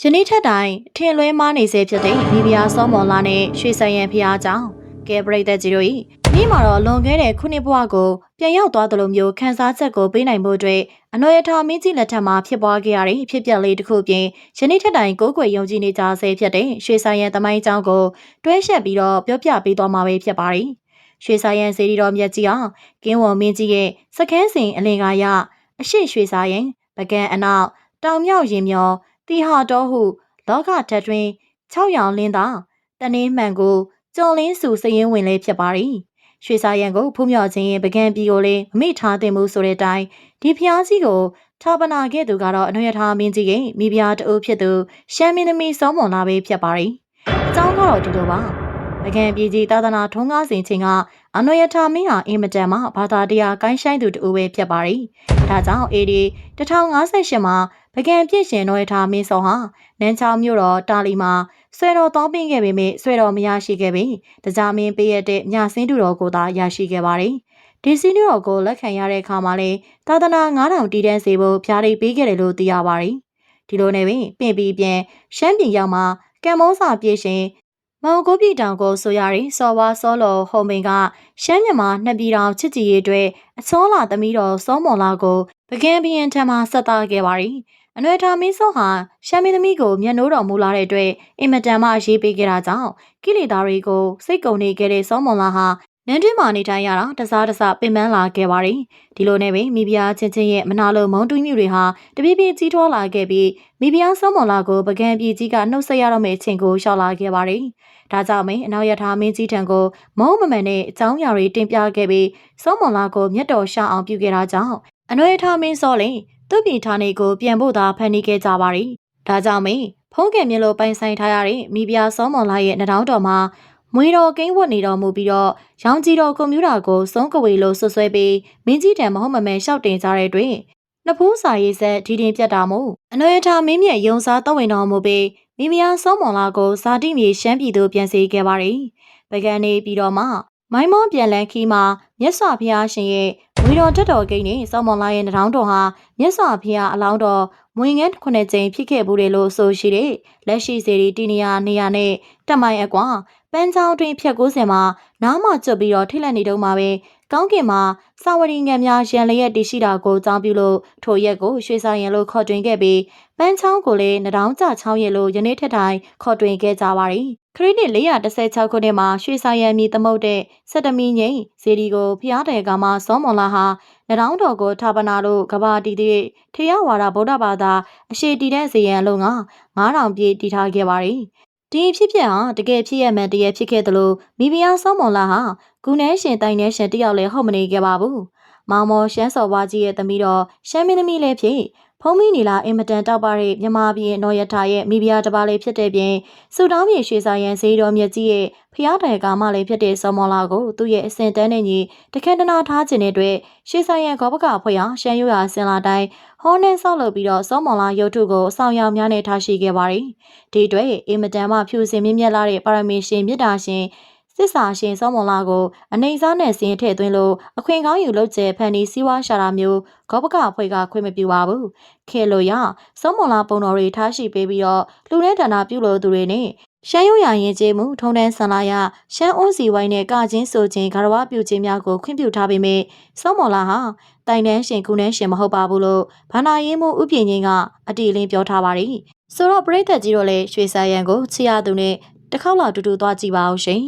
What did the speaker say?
ယနေ့ထက်တိုင်အထင်လွဲမားနေစေဖြစ်တဲ့မိဖုရားစောမော်လာနဲ့ရွှေဆိုင်ရန်ဖျားကြောင့်ကဲပရိသတ်ကြီးတို့ဤမိမှာတော့လွန်ခဲ့တဲ့ခုနှစ်ဘဝကိုပြန်ရောက်သွားသလိုမျိုးခန်းစားချက်ကိုပေးနိုင်ဖို့အတွက်အနော်ရထားမင်းကြီးလက်ထက်မှာဖြစ်ပွားခဲ့ရတဲ့ဖြစ်ပျက်လေးတစ်ခုပြင်ယနေ့ထက်တိုင်ကိုးကွယ်ယုံကြည်နေကြဆဲဖြစ်တဲ့ရွှေဆိုင်ရန်သမိုင်းအကြောင်းကိုတွဲရှက်ပြီးတော့ပြောပြပေးသွားမှာပဲဖြစ်ပါတယ်ရွှေဆိုင်ရန်စေတီတော်မြတ်ကြီးအောင်ကင်းဝံမင်းကြီးရဲ့စကန်းစင်အလင်ကာရအရှိရွှေဆိုင်ရန်ပကံအနောက်တောင်မြောက်ရင်မျော တီဟာတော်ဟု လောကဓာတ်တွင်6ရောင်လင်းသာတနင်းမှန်ကိုကြုံလင်းစုစရင်ဝင်လေးဖြစ်ပါရီရွှေစာရန်ကိုဖူးမြော်ခြင်းရဲ့ပကံပြည်ကိုလည်းမမိထားသင့်ဘူးဆိုတဲ့အတိုင်းဒီဖျားကြီးကိုထာပနာခဲ့သူကတော့အနှွေထားမင်းကြီးရဲ့မိဖုရားတအုပ်ဖြစ်သူရှမ်းမင်းသမီးစောမွန်လာပဲဖြစ်ပါရီအကြောင်းကတော့ဒီလိုပါပကံပြည်ကြီးသာသနာထုံးကားစဉ်ချင်းက အနှွေထားမင်းဟာအင်မတန်မှဘာသာတရားကိုင်းဆိုင်သူတူပဲဖြစ်ပါရီဒါကြောင့် AD 1058မှာပကံပြည့်ရှင်နှွေထားမင်းစောဟာနန်းချောင်းမြို့တော်တာလီမှာဆွဲတော်တောင်းပင်းခဲ့ပေမဲ့ဆွဲတော်မရရှိခဲ့ပေတကြားမင်းပေးရတဲ့ညစင်းတူတော်ကိုသာရရှိခဲ့ပါတယ်ဒီစီနီတော်ကိုလက်ခံရတဲ့အခါမှာလေသာသနာ9000တည်တန်းစေဖို့ဖျားရိပ်ပေးခဲ့တယ်လို့သိရပါတယ်ဒီလိုနဲ့ပင်ပြင်ပြီးပြန်ရှမ်းပြည်ရောက်မှာကံမောစာပြည့်ရှင် မောင်ကိုပြည်တောင်ကိုဆိုရရင်စော်ဝါစောလော်ဟုံမင်ကရှမ်းမြန်မာနှစ်ပြည်တော်ချစ်ကြည်ရေးအတွက်အချောလာသမီးတော်စောမော်လာကိုပကံဘီယန်ထံမှဆက်သားခဲ့ပါရီအနွယ်ထာမင်းစောဟာရှမ်းမင်းသမီးကိုမျက်နှိုးတော်မူလာတဲ့အတွက်အင်မတန်မှရေးပေးခဲ့တာကြောင့်ကိလေသာတွေကိုစိတ်ကုန်နေခဲ့တဲ့စောမော်လာဟာ နန်းတွင်းမှာနေထိုင်ရတာတစားတစားပင်ပန်းလာခဲ့ပါရီဒီလိုနဲ့ပဲမိဖုရားချင်းချင်းရဲ့မနာလိုမုံတူးမြူတွေဟာတပြေးပြေးကြီးထွားလာခဲ့ပြီးမိဖုရားစောမော်လာကိုပကံပြည်ကြီးကနှုတ်ဆက်ရတော့မယ့်အချိန်ကိုရှောက်လာခဲ့ပါရီဒါကြောင့်မင်းအနောက်ရထားမင်းကြီးထံကိုမုံမမှန်တဲ့အကြောင်းအရာတွေတင်ပြခဲ့ပြီးစောမော်လာကိုမျက်တော်ရှာအောင်ပြုခဲ့တာကြောင့်အနွေထားမင်းစောလင်သူ့ပြည်ဌာနေကိုပြန်ဖို့သာဖန်တီးခဲ့ကြပါရီဒါကြောင့်မင်းဖုံးကယ်မြလို့ပိုင်ဆိုင်ထားရတဲ့မိဖုရားစောမော်လာရဲ့နှထောင်းတော်မှာ မွေတော်ကိန်းဝတ်နေတော်မူပြီးတော့ရောင်ကြီးတော်ကွန်ပျူတာကိုစုံးကဝေလို့ဆွဆွဲပြီးမင်းကြီးတံမဟုတ်မမဲလျှောက်တင်ကြတဲ့တွင်နှစ်ဖူးစာရေးဆက်ဒီတင်ပြတ်တာမို့အနွေထာမင်းမြတ်ယုံစားတော်ဝင်တော်မူပြီးမိဖုရားစောမော်လာကိုဇာတိမြေရှမ်းပြည်သို့ပြန်စေခဲ့ပါရီပကံနေပြီးတော့မှမိုင်းမောပြန်လန်းခီမှာမြတ်စွာဘုရားရှင်ရဲ့ ဝီတော်တက်တော်ဂိတ်နဲ့စောမော်လာရဲ့နှထောင်းတော်ဟာမြတ်စွာဘုရားအလောင်းတော်မွေငန်းခုနှစ်ကြိမ်ဖြစ်ခဲ့ဘူးတယ်လို့ဆိုရှိတဲ့လက်ရှိစေရီတီနီယာနေရာနဲ့တက်မိုင်အကွာပန်းချောင်းတွင်ဖြတ်90မှာနားမကျွတ်ပြီးတော့ထိတ်လန့်နေတုန်းမှာပဲ ကောင်းကင်မှာစာဝရီငံများရန်လျက်တည်ရှိတာကိုကြောင်းပြုလို့ထိုရက်ကိုရွှေစာရန်လို့ခေါ်တွင်ခဲ့ပြီးပန်းချောင်းကိုလည်းနှတောင်းကြချောင်းရက်လို့ယနေ့ထက်တိုင်ခေါ်တွင်ခဲ့ကြပါရီခရစ်နှစ်416ခုနှစ်မှာရွှေစာရန်မြေသမုတ်တဲ့စက်တမီငိမ့်ဇေဒီကိုဖျားတယ်ကမှစောမွန်လာဟာနှတောင်းတော်ကိုထာပနာလို့ကဘာတီတဲ့ထေရဝါဒဗုဒ္ဓဘာသာအရှိတီတဲ့ဇေယံအလုံးက9000ပြည့်တည်ထားခဲ့ပါရီ ဒီဖြစ်ဖြစ်ဟာတကယ်ဖြစ်ရမှန်တကယ်ဖြစ်ခဲ့သလိုမိဖုရားစောမွန်လာဟာကုနဲရှင်တိုင်နဲရှင်တယောက်လည်းဟုတ်မနေခဲ့ပါဘူး။မောင်မော်ရှမ်းစော်ဝါကြီးရဲ့သမီးတော်ရှမ်းမင်းသမီးလည်းဖြစ် ဖုံးမီနီလာအင်မတန်တောက်ပါတဲ့မြမပြည်နော်ရထားရဲ့မိဖုရားတစ်ပါးလေးဖြစ်တဲ့ပြင်စူတောင်းမြေရွှေစာရန်ဈေးတော်မြတ်ကြီးရဲ့ဖျားတိုင်ကာမလေးဖြစ်တဲ့စောမော်လာကိုသူ့ရဲ့အစင်တန်းနဲ့ညီတခက်တနာထားခြင်းတဲ့အတွက်ရွှေစာရန်ခေါပကဖွဲ့ရရှမ်းရွာစင်လာတိုင်းဟောနဲ့ဆောက်လုပ်ပြီးတော့စောမော်လာရုပ်ထုကိုအဆောင်ရောင်များနဲ့ထားရှိခဲ့ပါတယ်။ဒီအတွက်အင်မတန်မှဖြူစင်မြင့်မြတ်လာတဲ့ပါရမီရှင်မြတ်တာရှင် စစ်စာရှင်စောမွန်လာကိုအနေစားနဲ့စင်းထည့်သွင်းလို့အခွင့်ကောင်းယူလုပ်ကျဲဖန်ဒီစီးပွားရှာတာမျိုးဂောပကအဖွဲ့ကခွင့်မပြုပါဘူးခဲလို့ရစောမွန်လာပုံတော်တွေထားရှိပေးပြီးတော့လူနဲ့ဌာနပြုလို့သူတွေနဲ့ရှမ်းရွရရင်ကျေးမှုထုံတန်းဆန်လာရရှမ်းအုံးစီဝိုင်းနဲ့ကချင်းဆိုခြင်းဂရဝပြုခြင်းများကိုခွင့်ပြုထားပေမဲ့စောမွန်လာဟာတိုင်တန်းရှင်ကုန်းတန်းရှင်မဟုတ်ပါဘူးလို့ဘာနာရေးမှုဥပြင်းချင်းကအတီလင်းပြောထားပါတယ်ဆိုတော့ပရိသတ်ကြီးတို့လည်းရွှေစာရန်ကိုချီရသူနဲ့တစ်ခေါက်လောက်တူတူသွားကြည့်ပါအောင်ရှင်